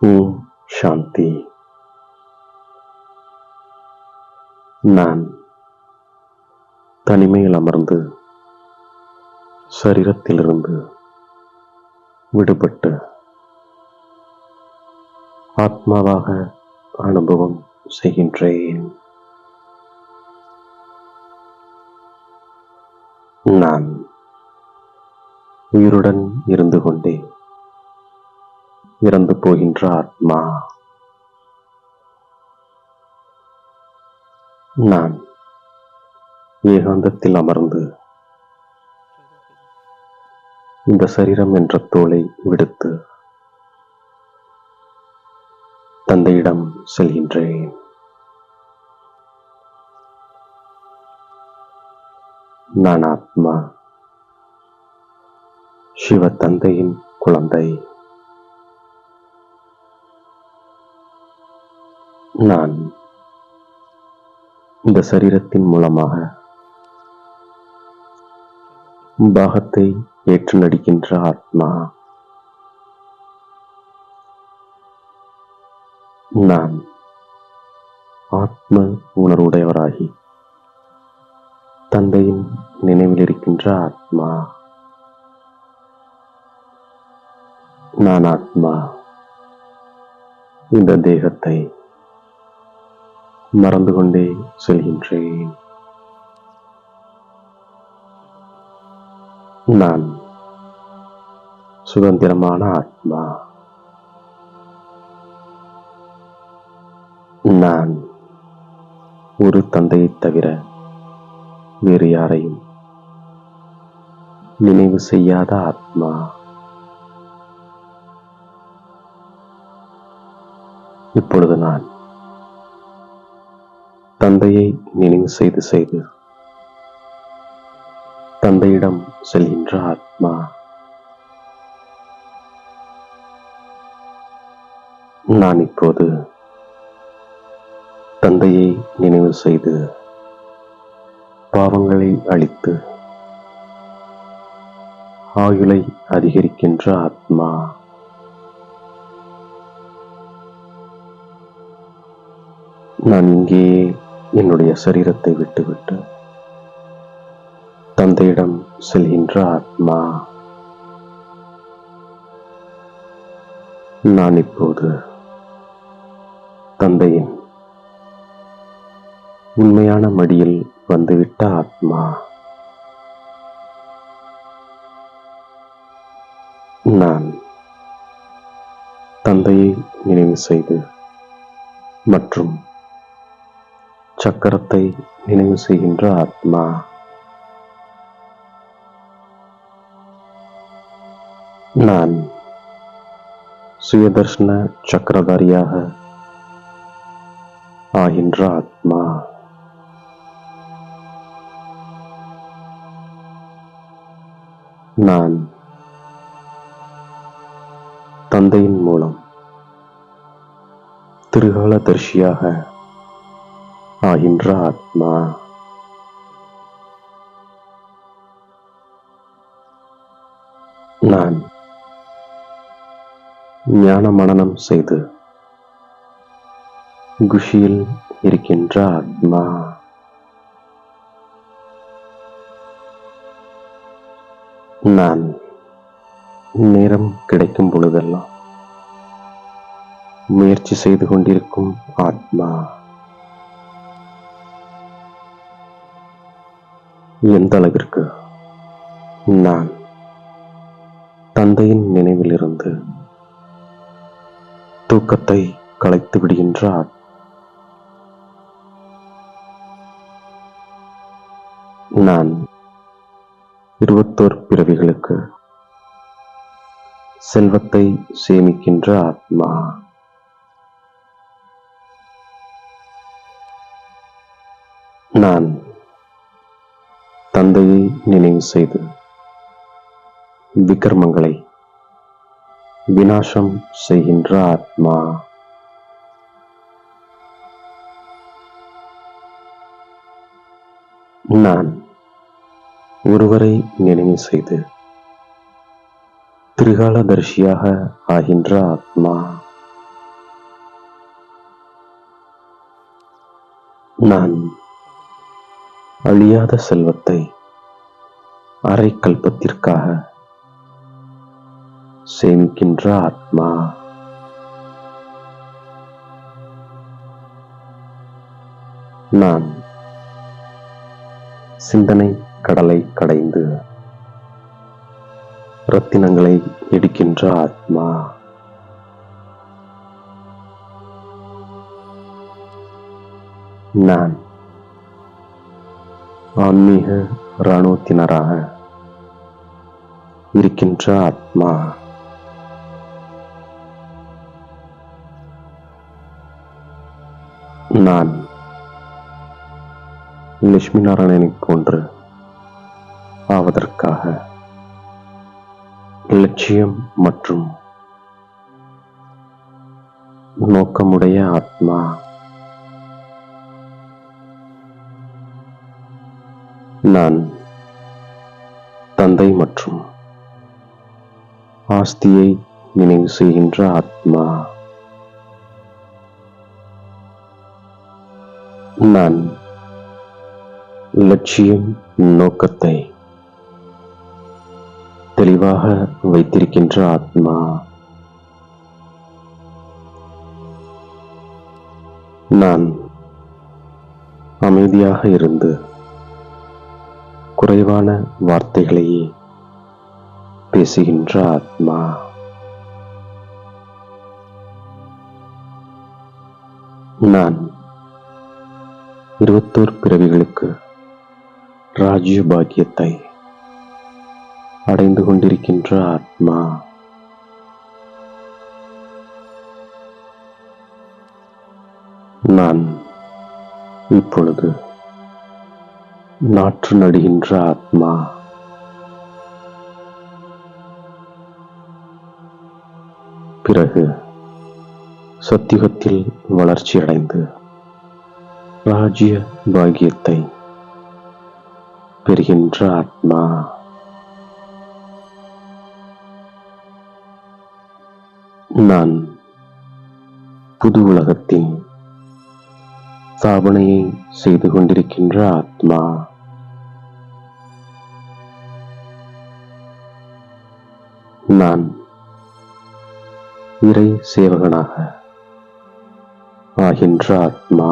ஓம் சாந்தி நான் தனிமையில் அமர்ந்து சரீரத்திலிருந்து விடுபட்டு ஆத்மாவாக அனுபவம் செய்கின்றேன். நான் உயிருடன் இருந்து கொண்டேன். இறந்து போகின்ற ஆத்மா. நான் ஏகாந்தத்தில் அமர்ந்து இந்த சரீரம் என்ற தோலை விடுத்து தந்தையிடம் செல்கின்றேன். நான் ஆத்மா சிவ தந்தையின் குழந்தை. நான் இந்த சரீரத்தின் மூலமாக பாகத்தை ஏற்று நடிக்கின்ற ஆத்மா நான் ஆத்ம உணர்வுடையவராகி தந்தையின் நினைவில் இருக்கின்ற ஆத்மா நான் ஆத்மா. இந்த தேகத்தை மறந்து கொண்டே செல்கின்றேன். நான் சுதந்திரமான ஆத்மா. நான் ஒரு தந்தையை தவிர வேறு யாரையும் நினைவு செய்யாத ஆத்மா. இப்பொழுது நான் தந்தையை நினைவு செய்து செய்து தந்தையிடம் செல்கின்ற ஆத்மா நான் இப்போது தந்தையை நினைவு செய்து பாவங்களை அழித்து ஆயுளை அதிகரிக்கின்ற ஆத்மா நான் இங்கேயே என்னுடைய சரீரத்தை விட்டுவிட்டு தந்தையிடம் செல்கின்ற ஆத்மா. நான் இப்போது தந்தையின் உண்மையான மடியில் வந்துவிட்ட ஆத்மா. நான் தந்தையை நினைவு செய்து மற்றும் சக்கரத்தை நினைவு செய்கின்ற ஆத்மா. நான் சுயதர்ஷன சக்கரதாரியாக ஆகின்ற ஆத்மா. நான் தந்தையின் மூலம் திருகாலதர்ஷியாக ஆகின்ற ஆத்மா. நான் ஞான மனனம் செய்து குஷியில் இருக்கின்ற ஆத்மா. நான் நேரம் கிடைக்கும் பொழுதெல்லாம் முயற்சி செய்து கொண்டிருக்கும் ஆத்மா. எந்த அளவிற்கு நான் தந்தையின் நினைவிலிருந்து தூக்கத்தை கலைத்து விடுகின்றார் நான் இருபத்தோர் பிறவிகளுக்கு செல்வத்தை சேமிக்கின்ற ஆத்மா. நான் தந்தையை நினைவு செய்து விக்கிரமங்களை வினாசம் செய்கின்ற ஆத்மா. நான் ஒருவரை நினைவு செய்து திரிகாலதர்ஷியாக ஆகின்ற ஆத்மா. நான் அழியாத செல்வத்தை அரை கல்பத்திற்காக சேமிக்கின்ற ஆத்மா. நான் சிந்தனை கடலை கடைந்து ரத்தினங்களை எடுக்கின்ற ஆத்மா. நான் ஆன்மீக இராணுவத்தினராக இருக்கின்ற ஆத்மா. நான் லட்சுமி நாராயணனை போன்று ஆவதற்காக லட்சியம் மற்றும் நோக்கமுடைய ஆத்மா நான் தந்தை மற்றும் ஆஸ்தியை நினைவு செய்கின்ற ஆத்மா. நான் லட்சியம் நோக்கத்தை தெளிவாக வைத்திருக்கின்ற ஆத்மா. நான் அமைதியாக இருந்து குறைவான வார்த்தைகளையே பேசுகின்ற ஆத்மா. நான் இருபத்தோரு பிறவிகளுக்கு ராஜ்ய பாக்கியத்தை அடைந்து கொண்டிருக்கின்ற ஆத்மா. நான் இப்பொழுது நாற்று நடுகின்ற ஆத்மா. பிறகு சத்தியத்தில் வளர்ச்சியடைந்து ராஜ்ய பாகியத்தை பெறுகின்ற ஆத்மா. நான் புது உலகத்தின் ஸ்தாபனையை செய்து கொண்டிருக்கின்ற ஆத்மா. நான் இறை சேவகனாக ஆகின்ற ஆத்மா.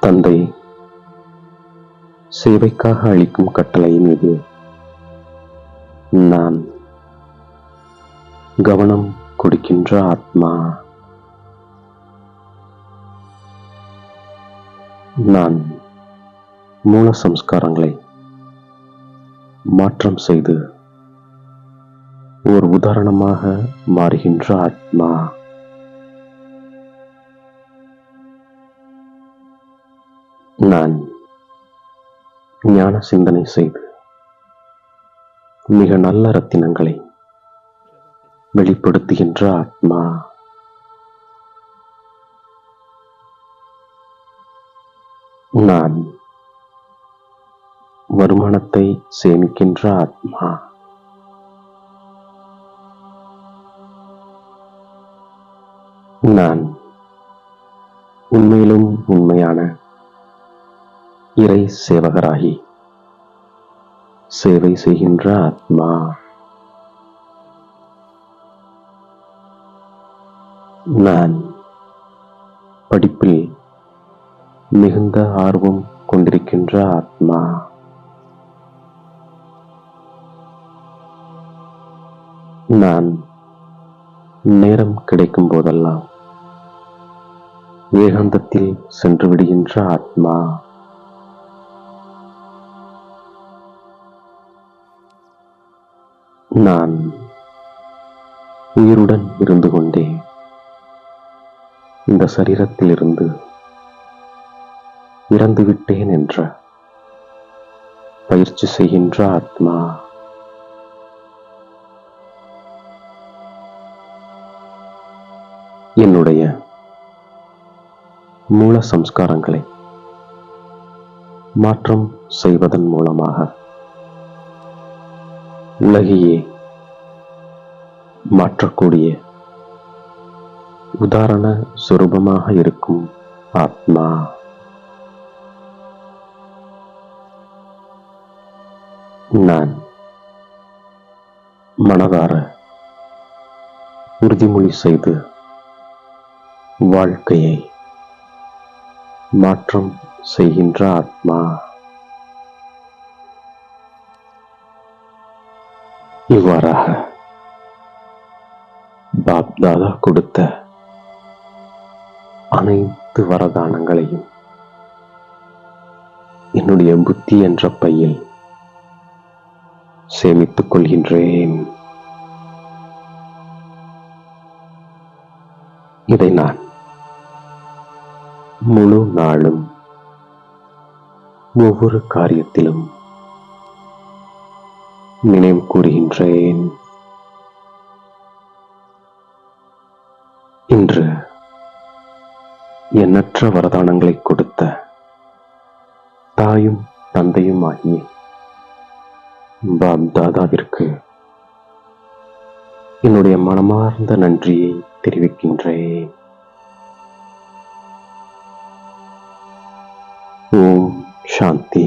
தந்தை சேவைக்காக அளிக்கும் கட்டளை மீது நான் கவனம் கொடுக்கின்ற ஆத்மா. நான் மூல சம்ஸ்காரங்களை மாற்றம் செய்து ஒரு உதாரணமாக மாறுகின்ற ஆத்மா. நான் ஞான சிந்தனை செய்து மிக நல்ல ரத்தினங்களை வெளிப்படுத்துகின்ற ஆத்மா. நான் வருமானத்தை சேமிக்கின்ற ஆத்மா. நான் உண்மையிலும் உண்மையான இறை சேவகராகி சேவை செய்கின்ற ஆத்மா. நான் படிப்பில் மிகுந்த ஆர்வம் கொண்டிருக்கின்ற ஆத்மா. நான் நேரம் கிடைக்கும் போதெல்லாம் ஏகாந்தத்தில் சென்று விடுகின்ற ஆத்மா. நான் உயிருடன் இருந்து கொண்டே இந்த சரீரத்திலிருந்து இறந்து விட்டேன் என்ற பயிற்சி செய்கின்ற ஆத்மா. என்னுடைய மூல சம்ஸ்காரங்களை மாற்றம் செய்வதன் மூலமாக உலகையே மாற்றக்கூடிய உதாரண சுரூபமாக இருக்கும் ஆத்மா. நான் மனதார உறுதிமொழி செய்து வாழ்க்கையை மாற்றம் செய்கின்ற ஆத்மா. இவ்வாறாக பாப்தாதா கொடுத்த அனைத்து வரதானங்களையும் என்னுடைய புத்தி என்ற பையில் சேமித்துக் கொள்கின்றேன். இதை நான் முழு நாளும் ஒவ்வொரு காரியத்திலும் நினைவு கூறுகின்றேன். இன்று எண்ணற்ற வரதானங்களை கொடுத்த தாயும் தந்தையும் ஆகிய பாப் தாதாவிற்கு என்னுடைய மனமார்ந்த நன்றியை தெரிவிக்கின்றேன். ஓம் சாந்தி